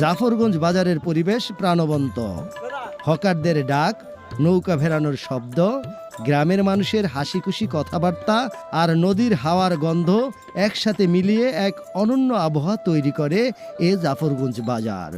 জাফরগঞ্জ বাজারের পরিবেশ প্রাণবন্ত। হকারদের ডাক, নৌকা ভেড়ানোর শব্দ, গ্রামের মানুষের হাসি খুশি কথাবার্তা আর নদীর হাওয়ার গন্ধ একসাথে মিলিয়ে এক অনন্য আবহাওয়া তৈরি করে এ জাফরগঞ্জ বাজার।